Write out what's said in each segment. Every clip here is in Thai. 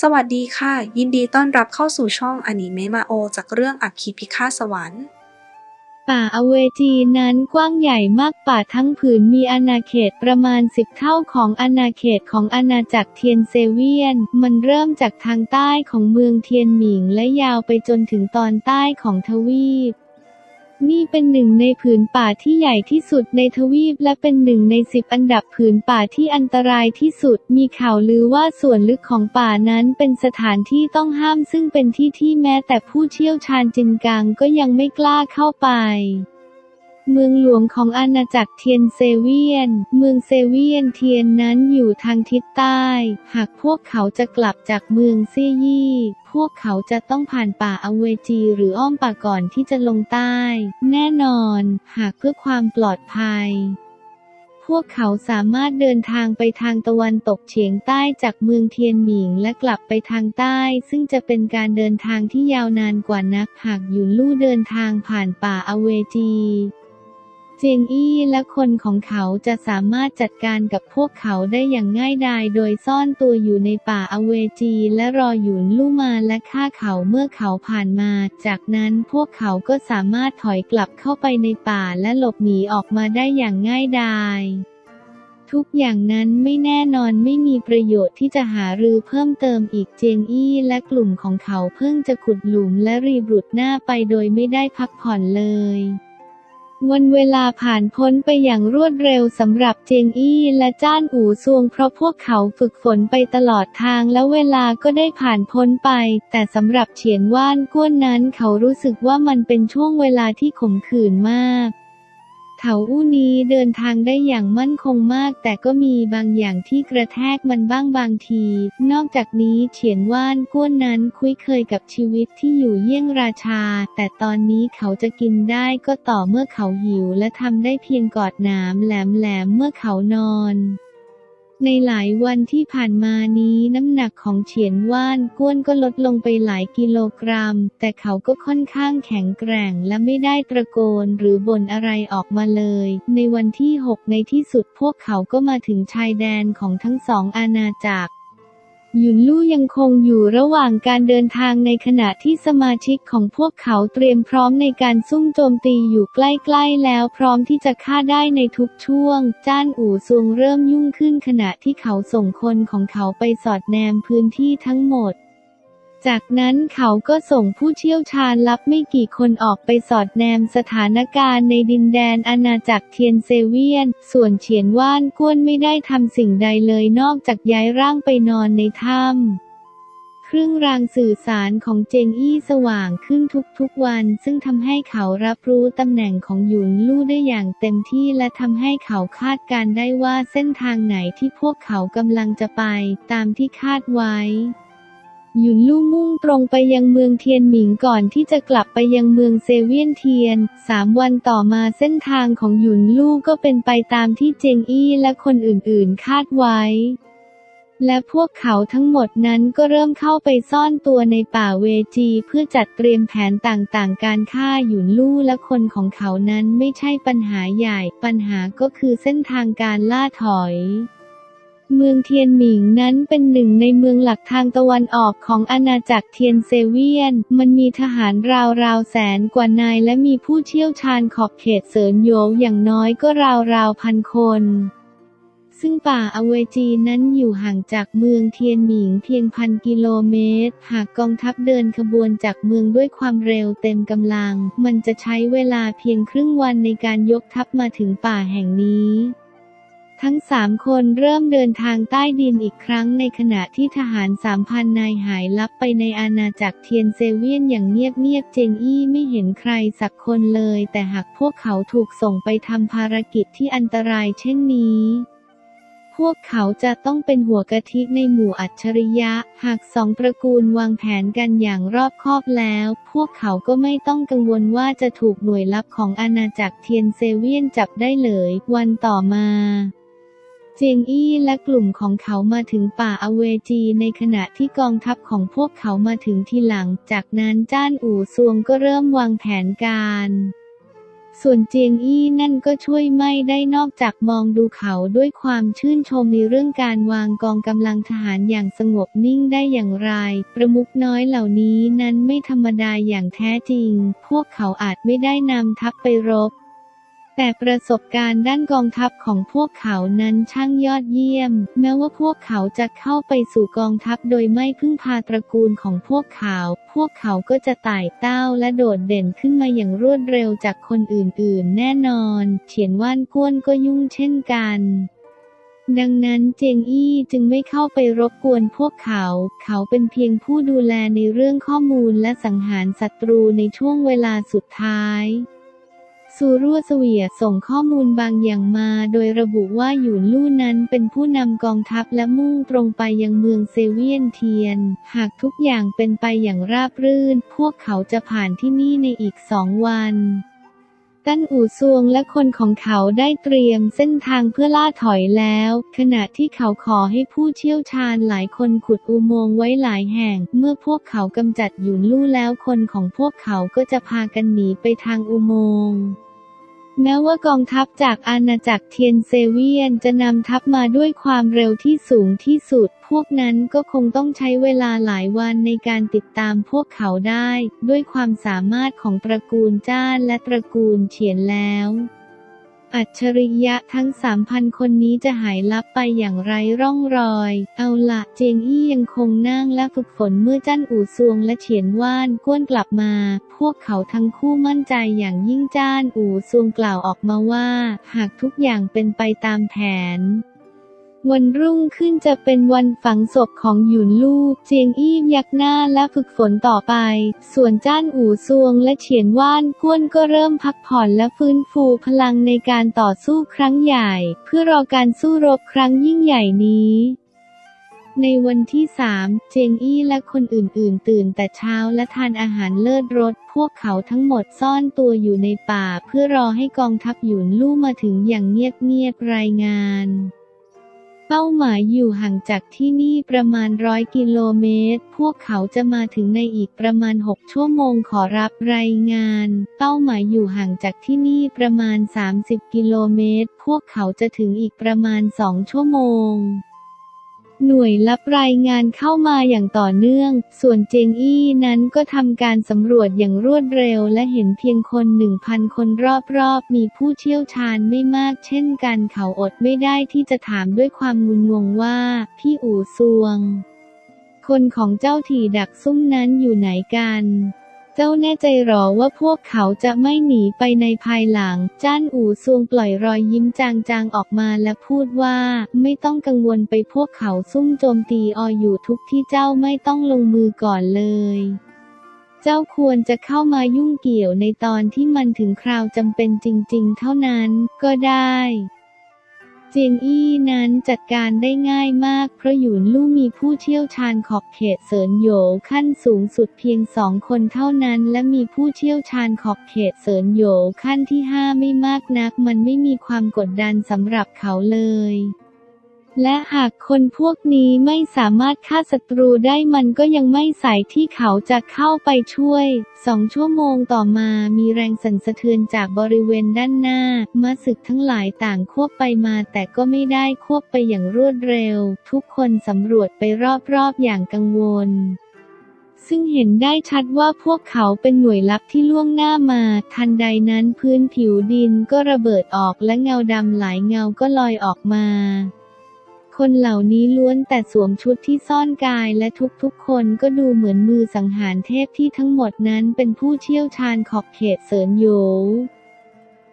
สวัสดีค่ะ ยินดีต้อนรับเข้าสู่ช่องอนิเมะมาโอ จากเรื่องอัคคีพิฆาตสวรรค์ ป่าอเวจีนั้นกว้างใหญ่มากป่าทั้งผืนมีอาณาเขตประมาณสิบเท่าของอาณาเขตของอาณาจักรเทียนเซเวียน มันเริ่มจากทางใต้ของเมืองเทียนหมิงและยาวไปจนถึงตอนใต้ของทวีป นี่เป็นหนึ่งในผืนป่าที่ใหญ่ที่สุดในทวีปและเป็นหนึ่งในสิบอันดับผืนป่าที่อันตรายที่สุด มีข่าวลือว่าส่วนลึกของป่านั้นเป็นสถานที่ต้องห้ามซึ่งเป็นที่ที่แม้แต่ผู้เชี่ยวชาญจินกังก็ยังไม่กล้าเข้าไป เมืองหลวงของอาณาจักรเทียนเซเวียน เมืองเซเวียนเทียนนั้นอยู่ทางทิศใต้ หากพวกเขาจะกลับจากเมืองเซี่ยยี่ พวกเขาจะต้องผ่านป่าอเวจีหรืออ้อมป่าก่อนที่จะลงใต้ แน่นอน หากเพื่อความปลอดภัยพวกเขาสามารถเดินทางไปทางตะวันตกเฉียงใต้จากเมืองเทียนหมิงและกลับไปทางใต้ ซึ่งจะเป็นการเดินทางที่ยาวนานกว่านักหากหยุนลู่เดินทางผ่านป่าอเวจี จียงอี้และคนของเขาจะสามารถจัดการกับพวกเขาได้อย่างง่ายดายโดยซ่อนตัวอยู่ในป่าอเวจีและรอหยุนลู่มาและฆ่าเขาเมื่อเขาผ่านมา จากนั้นพวกเขาก็สามารถถอยกลับเข้าไปในป่าและหลบหนีออกมาได้อย่างง่ายดายทุกอย่างนั้นไม่แน่นอนไม่มีประโยชน์ที่จะหารือเพิ่มเติมอีกเจียงอี้และกลุ่มของเขาเพิ่งจะขุดหลุมและรีบรุดหน้าไปโดยไม่ได้พักผ่อนเลย วันเวลาผ่านพ้นไปอย่างรวดเร็วสำหรับเจงอี้และจ้านอู่ซวงเพราะพวกเขาฝึกฝนไปตลอดทางและเวลาก็ได้ผ่านพ้นไป แต่สำหรับเฉียนว่านก้วนนั้นเขารู้สึกว่ามันเป็นช่วงเวลาที่ขมขื่นมาก เขาอู้นี้เดินทางได้อย่างมั่นคงมาก แต่ก็มีบางอย่างที่กระแทกมันบ้างบางที นอกจากนี้เฉียนว่านก้วนนั้นคุ้นเคยกับชีวิตที่อยู่เยี่ยงราชา แต่ตอนนี้เขาจะกินได้ก็ต่อเมื่อเขาหิวและทำได้เพียงกอดหนามแหลมๆเมื่อเขานอน ในหลายวันที่ผ่านมานี้น้ำหนักของเฉียนว่านก้วนก็ลดลงไปหลายกิโลกรัม แต่เขาก็ค่อนข้างแข็งแกร่งและไม่ได้ตะโกนหรือบ่นอะไรออกมาเลย ในวันที่ 6 ในที่สุดพวกเขาก็มาถึงชายแดนของทั้งสองอาณาจักร หยุนลู่ยังคงอยู่ระหว่างการเดินทางในขณะที่สมาชิกของพวกเขาเตรียมพร้อมในการซุ่มโจมตีอยู่ใกล้ๆแล้วพร้อมที่จะฆ่าได้ในทุกช่วง จ้านอู่ซวงเริ่มยุ่งขึ้นขณะที่เขาส่งคนของเขาไปสอดแนมพื้นที่ทั้งหมด จากนั้นเขาก็ส่งผู้เชี่ยวชาญลับไม่กี่คนออกไปสอดแนมสถานการณ์ในดินแดนอาณาจักรเทียนเซเวียน ส่วนเฉียนว่านก้วนไม่ได้ทำสิ่งใดเลยนอกจากย้ายร่างไปนอนในถ้ำเครื่องรางสื่อสารของเจงอี้สว่างขึ้นทุกๆวัน ซึ่งทำให้เขารับรู้ตำแหน่งของหยุนลู่ได้อย่างเต็มที่และทำให้เขาคาดการได้ว่าเส้นทางไหนที่พวกเขากำลังจะไป ตามที่คาดไว้ หยุนลู่มุ่งตรงไปยังเมืองเทียนหมิงก่อนที่จะกลับไปยังเมืองเซเวียนเทียน สามวันต่อมาเส้นทางของหยุนลู่ก็เป็นไปตามที่เจงอี้และคนอื่นๆคาดไว้ และพวกเขาทั้งหมดนั้นก็เริ่มเข้าไปซ่อนตัวในป่าเวจีเพื่อจัดเตรียมแผนต่างๆ การฆ่าหยุนลู่และคนของเขานั้นไม่ใช่ปัญหาใหญ่ ปัญหาก็คือเส้นทางการล่าถอย เมืองเทียนหมิงนั้นเป็นหนึ่งในเมืองหลักทางตะวันออกของอาณาจักรเทียนเซเวียน มันมีทหารราวๆแสนกว่านายและมีผู้เชี่ยวชาญขอบเขตเสริญโยอย่างน้อยก็ราวๆพันคน ซึ่งป่าอเวจีนั้นอยู่ห่างจากเมืองเทียนหมิงเพียงพันกิโลเมตร หากกองทัพเดินขบวนจากเมืองด้วยความเร็วเต็มกำลัง มันจะใช้เวลาเพียงครึ่งวันในการยกทัพมาถึงป่าแห่งนี้ ทั้งสามคนเริ่มเดินทางใต้ดินอีกครั้งในขณะที่ทหารสามพันนายหายลับไปในอาณาจักรเทียนเซเวียนอย่างเงียบๆเจงอี้ไม่เห็นใครสักคนเลย แต่หากพวกเขาถูกส่งไปทำภารกิจที่อันตรายเช่นนี้พวกเขาจะต้องเป็นหัวกะทิในหมู่อัจฉริยะ หากสองตระกูลวางแผนกันอย่างรอบคอบแล้ว พวกเขาก็ไม่ต้องกังวลว่าจะถูกหน่วยลับของอาณาจักรเทียนเซเวียนจับได้เลย วันต่อมา เจียงอี้และกลุ่มของเขามาถึงป่าอเวจีในขณะที่กองทัพของพวกเขามาถึงทีหลัง จากนั้นจ้านอู่ซวงก็เริ่มวางแผนการส่วนเจียงอี้นั่นก็ช่วยไม่ได้นอกจากมองดูเขาด้วยความชื่นชมในเรื่องการวางกองกำลังทหารอย่างสงบนิ่งได้อย่างไร ประมุขน้อยเหล่านี้นั้นไม่ธรรมดาอย่างแท้จริง พวกเขาอาจไม่ได้นำทัพไปรบ แต่ประสบการณ์ด้านกองทัพของพวกเขานั้นช่างยอดเยี่ยม แม้ว่าพวกเขาจะเข้าไปสู่กองทัพโดยไม่พึ่งพาตระกูลของพวกเขา พวกเขาก็จะไต่เต้าและโดดเด่นขึ้นมาอย่างรวดเร็วจากคนอื่นๆ แน่นอน เฉียนว่านก้วนก็ยุ่งเช่นกันดังนั้นเจยงอี้จึงไม่เข้าไปรบกวนพวกเขา เขาเป็นเพียงผู้ดูแลในเรื่องข้อมูลและสังหารศัตรูในช่วงเวลาสุดท้าย ซูรั่วเสวียส่งข้อมูลบางอย่างมา โดยระบุว่าหยุนลู่นั้นเป็นผู้นำกองทัพและมุ่งตรงไปยังเมืองเซเวียนเทียน หากทุกอย่างเป็นไปอย่างราบรื่น พวกเขาจะผ่านที่นี่ในอีกสองวัน ตั้นอู่ซวงและคนของเขาได้เตรียมเส้นทางเพื่อล่าถอยแล้ว ขณะที่เขาขอให้ผู้เชี่ยวชาญหลายคนขุดอุโมงค์ไว้หลายแห่ง เมื่อพวกเขากำจัดหยุนลู่แล้วคนของพวกเขาก็จะพากันหนีไปทางอุโมงค์ แม้ว่ากองทัพจากอาณาจักรเทียนเซเวียนจะนำทัพมาด้วยความเร็วที่สูงที่สุด พวกนั้นก็คงต้องใช้เวลาหลายวันในการติดตามพวกเขาได้ ด้วยความสามารถของตระกูลจ้านและตระกูลเฉียนแล้ว อัจฉริยะทั้งสามพันคนนี้จะหายลับไปอย่างไร้ร่องรอย เอาละเจียงอี้ยังคงนั่งและฝึกฝนเมื่อจ้านอู่ซวงและเฉียนว่านก้วนกลับมา พวกเขาทั้งคู่มั่นใจอย่างยิ่งจ้านอู่ซวงกล่าวออกมาว่า หากทุกอย่างเป็นไปตามแผน วันรุ่งขึ้นจะเป็นวันฝังศพของหยุนลู่เจียงอี้ยักหน้าและฝึกฝนต่อไป ส่วนจ้านอู่ซวงและเฉียนว่านก้วนก็เริ่มพักผ่อนและฟื้นฟูพลังในการต่อสู้ครั้งใหญ่ เพื่อรอการสู้รบครั้งยิ่งใหญ่นี้ในวันที่สามเจยงอี้และคนอื่นๆ ตื่นแต่เช้าและทานอาหารเลิศรส พวกเขาทั้งหมดซ่อนตัวอยู่ในป่า เพื่อรอให้กองทัพหยุนลู่มาถึงอย่างเงียบๆรายงาน ป้าหมายอยู่ห่างจากที่นี่ประมาณร้อยกิโลเมตร พวกเขาจะมาถึงในอีกประมาณ 6 ชั่วโมงขอรับรายงาน เป้าหมายอยู่ห่างจากที่นี่ประมาณ 30 กิโลเมตร พวกเขาจะถึงอีกประมาณ 2 ชั่วโมง หน่วยรับรายงานเข้ามาอย่างต่อเนื่อง ส่วนเจงอี้นั้นก็ทำการสำรวจอย่างรวดเร็วและเห็นเพียงคนหนึ่งพันคนรอบๆ มีผู้เชี่ยวชาญไม่มากเช่นกันเขาอดไม่ได้ที่จะถามด้วยความงุนงงว่า พี่อู่ซวง คนของเจ้าถี่ดักซุ่มนั้นอยู่ไหนกัน เจ้าแน่ใจหรอว่าพวกเขาจะไม่หนีไปในภายหลัง จ้านอู่ซวงปล่อยรอยยิ้มจางๆออกมาและพูดว่า ไม่ต้องกังวลไปพวกเขาซุ่มโจมตีอออยู่ทุกที่เจ้าไม่ต้องลงมือก่อนเลยเจ้าควรจะเข้ามายุ่งเกี่ยวในตอนที่มันถึงคราวจำเป็นจริง ๆ เท่านั้นก็ได้ เจียงอี้นั้นจัดการได้ง่ายมากเพราะหยุนลู่มีผู้เชี่ยวชาญขอบเขตเสริญโหยขั้นสูงสุดเพียงสองคนเท่านั้น และมีผู้เชี่ยวชาญขอบเขตเสริญโหยขั้นที่ห้าไม่มากนัก มันไม่มีความกดดันสำหรับเขาเลย และหากคนพวกนี้ไม่สามารถฆ่าศัตรูได้มันก็ยังไม่ใส่ที่เขาจะเข้าไปช่วย สองชั่วโมงต่อมามีแรงสั่นสะเทือนจากบริเวณด้านหน้า มาศึกทั้งหลายต่างควบไปมาแต่ก็ไม่ได้ควบไปอย่างรวดเร็ว ทุกคนสำรวจไปรอบๆอย่างกังวลซึ่งเห็นได้ชัดว่าพวกเขาเป็นหน่วยลับที่ล่วงหน้ามา ทันใดนั้นพื้นผิวดินก็ระเบิดออกและเงาดำหลายเงาก็ลอยออกมา คนเหล่านี้ล้วนแต่สวมชุดที่ซ่อนกายและทุกๆคนก็ดูเหมือนมือสังหารเทพที่ทั้งหมดนั้นเป็นผู้เชี่ยวชาญขอบเขตเสินโย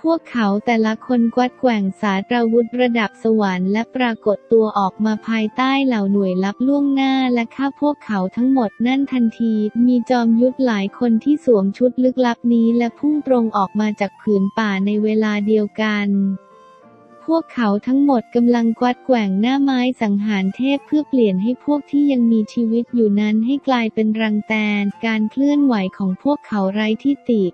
พวกเขาแต่ละคนกวัดแกว่งสาตราวุธระดับสวรรค์และปรากฏตัวออกมาภายใต้เหล่าหน่วยลับล่วงหน้าและฆ่าพวกเขาทั้งหมดนั่นทันที มีจอมยุทธหลายคนที่สวมชุดลึกลับนี้และพุ่งตรงออกมาจากผืนป่าในเวลาเดียวกัน พวกเขาทั้งหมดกำลังกวัดแกว่งหน้าไม้สังหารเทพเพื่อเปลี่ยนให้พวกที่ยังมีชีวิตอยู่นั้นให้กลายเป็นรังแตน การเคลื่อนไหวของพวกเขาไร้ที่ติ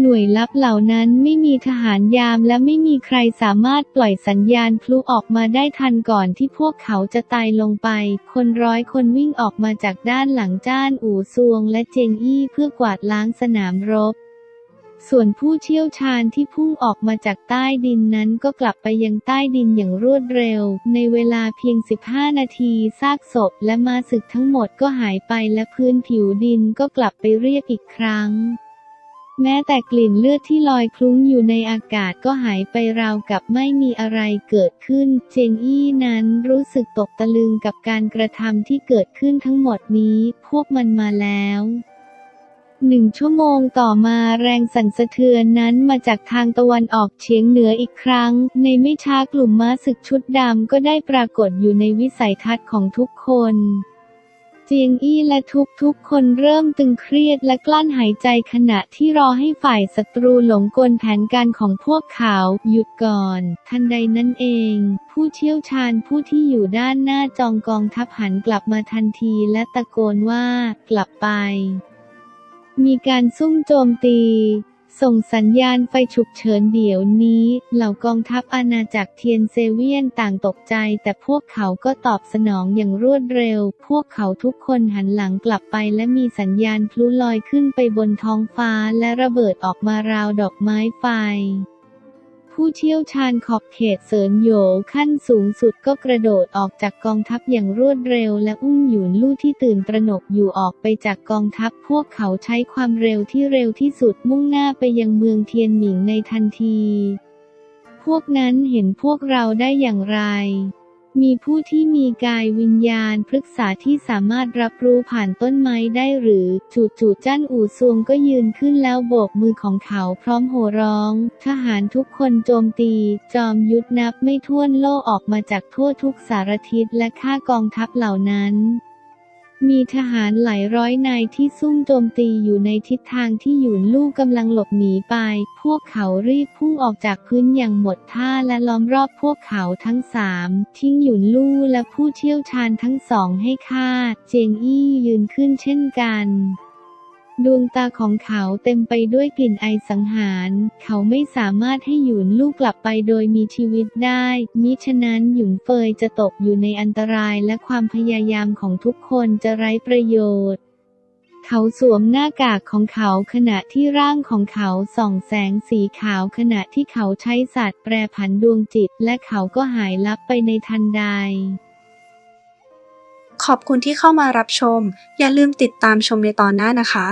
หน่วยลับเหล่านั้นไม่มีทหารยามและไม่มีใครสามารถปล่อยสัญญาณพลุออกมาได้ทันก่อนที่พวกเขาจะตายลงไป คนร้อยคนวิ่งออกมาจากด้านหลังจ้านอู่ซวงและเจงอี้เพื่อกวาดล้างสนามรบ ส่วนผู้เชี่ยวชาญที่พุ่งออกมาจากใต้ดินนั้นก็กลับไปยังใต้ดินอย่างรวดเร็ว ในเวลาเพียง 15 นาทีซากศพและมาศึกทั้งหมดก็หายไปและพื้นผิวดินก็กลับไปเรียบอีกครั้ง แม้แต่กลิ่นเลือดที่ลอยคลุ้งอยู่ในอากาศก็หายไปราวกับไม่มีอะไรเกิดขึ้น เจงอี้นั้นรู้สึกตกตะลึงกับการกระทำที่เกิดขึ้นทั้งหมดนี้ พวกมันมาแล้ว หนึ่งชั่วโมงต่อมาแรงสั่นสะเทือนนั้นมาจากทางตะวันออกเฉียงเหนืออีกครั้ง ในไม่ช้ากลุ่มม้าศึกชุดดำก็ได้ปรากฏอยู่ในวิสัยทัศน์ของทุกคนเจียงอี้และทุกๆคนเริ่มตึงเครียดและกลั้นหายใจขณะที่รอให้ฝ่ายศัตรูหลงกลแผนการของพวกเขา หยุดก่อน ทันใดนั้นเอง ผู้เชี่ยวชาญผู้ที่อยู่ด้านหน้าจองกองทัพหันกลับมาทันทีและตะโกนว่ากลับไป มีการซุ่มโจมตี ส่งสัญญาณไฟฉุกเฉินเดี๋ยวนี้ เหล่ากองทัพอาณาจักรเทียนเซเวียนต่างตกใจ แต่พวกเขาก็ตอบสนองอย่างรวดเร็ว พวกเขาทุกคนหันหลังกลับไปและมีสัญญาณพลุลอยขึ้นไปบนท้องฟ้าและระเบิดออกมาราวดอกไม้ไฟ ผู้เชี่ยวชาญขอบเขตเสริญโหยขั้นสูงสุดก็กระโดดออกจากกองทัพอย่างรวดเร็ว และอุ้มหยุนลู่ที่ตื่นตระหนกอยู่ออกไปจากกองทัพพวกเขาใช้ความเร็วที่เร็วที่สุดมุ่งหน้าไปยังเมืองเทียนหมิงในทันที พวกนั้นเห็นพวกเราได้อย่างไร มีผู้ที่มีกายวิญญาณพฤกษาที่สามารถรับรู้ผ่านต้นไม้ได้หรือ จู่ๆจ้านอู่ซวงก็ยืนขึ้นแล้วโบกมือของเขาพร้อมโห่ร้อง ทหารทุกคนโจมตี จอมยุทธนับไม่ถ้วนโล่ออกมาจากทั่วทุกสารทิศและฆ่ากองทัพเหล่านั้น มีทหารหลายร้อยนายที่ซุ่มโจมตีอยู่ในทิศทางที่หยุนลู่กำลังหลบหนีไป พวกเขารีบพุ่งออกจากพื้นอย่างหมดท่าและล้อมรอบพวกเขาทั้งสามทิ้งหยุนลู่และผู้เชี่ยวชาญทั้งสองให้ฆ่า เจงอี้ยืนขึ้นเช่นกัน ดวงตาของเขาเต็มไปด้วยกลิ่นไอสังหาร เขาไม่สามารถให้หยุนลู่กลับไปโดยมีชีวิตได้ มิฉะนั้นหยุนเฟยจะตกอยู่ในอันตรายและความพยายามของทุกคนจะไร้ประโยชน์ เขาสวมหน้ากากของเขาขณะที่ร่างของเขาส่องแสงสีขาวขณะที่เขาใช้ศาสตร์แปรผันดวงจิต และเขาก็หายลับไปในทันใด ขอบคุณที่เข้ามารับชม อย่าลืมติดตามชมในตอนหน้านะคะ